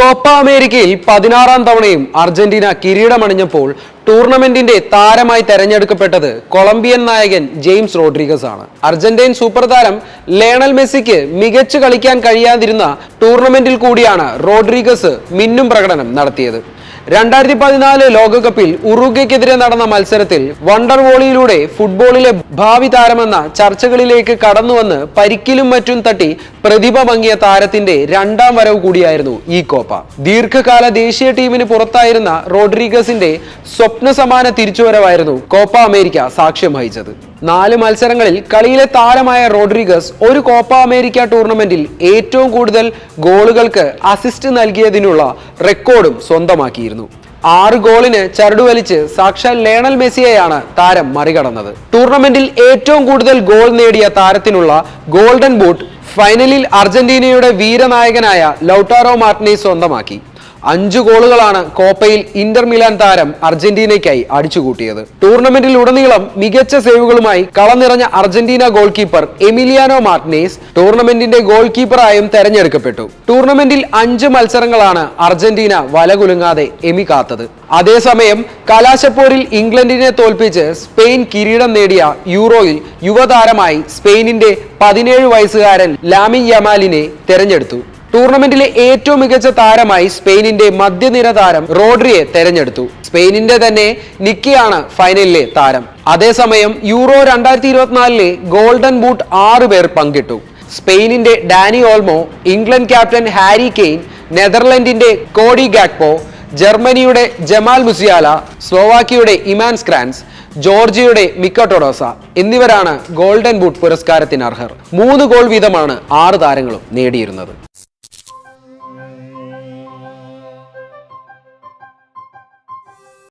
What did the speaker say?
Copa അമേരിക്കയിൽ പതിനാറാം തവണയും അർജന്റീന കിരീടമണിഞ്ഞപ്പോൾ ടൂർണമെന്റിന്റെ താരമായി തെരഞ്ഞെടുക്കപ്പെട്ടത് കൊളംബിയൻ നായകൻ ജെയിംസ് റോഡ്രിഗസ് ആണ്. അർജന്റീൻ സൂപ്പർ താരം ലേണൽ മെസ്സിക്ക് മികച്ചു കളിക്കാൻ കഴിയാതിരുന്ന ടൂർണമെന്റിൽ കൂടിയാണ് റോഡ്രിഗസ് മിന്നും പ്രകടനം നടത്തിയത്. രണ്ടായിരത്തി പതിനാല് ലോകകപ്പിൽ ഉറുഗ്വയ്ക്കെതിരെ നടന്ന മത്സരത്തിൽ വണ്ടർ വോളിയിലൂടെ ഫുട്ബോളിലെ ഭാവി താരമെന്ന ചർച്ചകളിലേക്ക് കടന്നുവന്ന് പരിക്കിലും മറ്റും തട്ടി പ്രതിഭ പങ്കിയ താരത്തിന്റെ രണ്ടാം വരവ് കൂടിയായിരുന്നു ഈ കോപ്പ. ദീർഘകാല ദേശീയ ടീമിന് പുറത്തായിരുന്ന റോഡ്രിഗസിന്റെ സ്വപ്ന സമാന തിരിച്ചുവരവായിരുന്നു കോപ്പ അമേരിക്ക സാക്ഷ്യം വഹിച്ചത്. നാല് മത്സരങ്ങളിൽ കളിയിലെ താരമായ റോഡ്രിഗസ് ഒരു കോപ്പ അമേരിക്ക ടൂർണമെന്റിൽ ഏറ്റവും കൂടുതൽ ഗോളുകൾക്ക് അസിസ്റ്റ് നൽകിയതിനുള്ള റെക്കോർഡും സ്വന്തമാക്കിയിരുന്നു. ആറ് ഗോളിന് ചരടുവലിച്ച് സാക്ഷാൽ ലേണൽ മെസ്സിയെയാണ് താരം മറികടന്നത്. ടൂർണമെന്റിൽ ഏറ്റവും കൂടുതൽ ഗോൾ നേടിയ താരത്തിനുള്ള ഗോൾഡൻ ബൂട്ട് ഫൈനലിൽ അർജന്റീനയുടെ വീരനായകനായ ലൌട്ടാറോ മാർട്ടിനെ സ്വന്തമാക്കി. അഞ്ചു ഗോളുകളാണ് കോപ്പയിൽ ഇന്റർ മിലാൻ താരം അർജന്റീനയ്ക്കായി അടിച്ചുകൂട്ടിയത്. ടൂർണമെന്റിൽ ഉടനീളം മികച്ച സേവുകളുമായി കളനിറഞ്ഞ Argentina goalkeeper Emiliano Martinez ടൂർണമെന്റിന്റെ ഗോൾ കീപ്പറായും തെരഞ്ഞെടുക്കപ്പെട്ടു. ടൂർണമെന്റിൽ അഞ്ച് മത്സരങ്ങളാണ് അർജന്റീന വലകുലുങ്ങാതെ എമി കാത്തത്. അതേസമയം കലാശപ്പോരിൽ ഇംഗ്ലണ്ടിനെ തോൽപ്പിച്ച് സ്പെയിൻ കിരീടം നേടിയ യൂറോയിൽ യുവതാരമായി സ്പെയിനിന്റെ പതിനേഴ് വയസ്സുകാരൻ ലാമിൻ യമാലിനെ തെരഞ്ഞെടുത്തു. ടൂർണമെന്റിലെ ഏറ്റവും മികച്ച താരമായി സ്പെയിനിന്റെ മധ്യനിര താരം റോഡ്രിയെ തെരഞ്ഞെടുത്തു. സ്പെയിനിന്റെ തന്നെ നിക്കിയാണ് ഫൈനലിലെ താരം. അതേസമയം യൂറോ രണ്ടായിരത്തി ഇരുപത്തിനാലിലെ ഗോൾഡൻ ബൂട്ട് ആറ് പേർ പങ്കിട്ടു. സ്പെയിനിന്റെ Dani Olmo England captain Harry Kane നെതർലൻഡിന്റെ Cody Gakpo ജർമ്മനിയുടെ ജമാൽ മുസിയാല സ്ലോവാക്കിയുടെ ഇമാൻ സ്ക്രാൻസ് ജോർജിയയുടെ മിക്കോട്ടോഡോസ എന്നിവരാണ് ഗോൾഡൻ ബൂട്ട് പുരസ്കാരത്തിന് അർഹർ മൂന്ന് ഗോൾ വീതമാണ് ആറ് താരങ്ങളും നേടിയിരുന്നത്.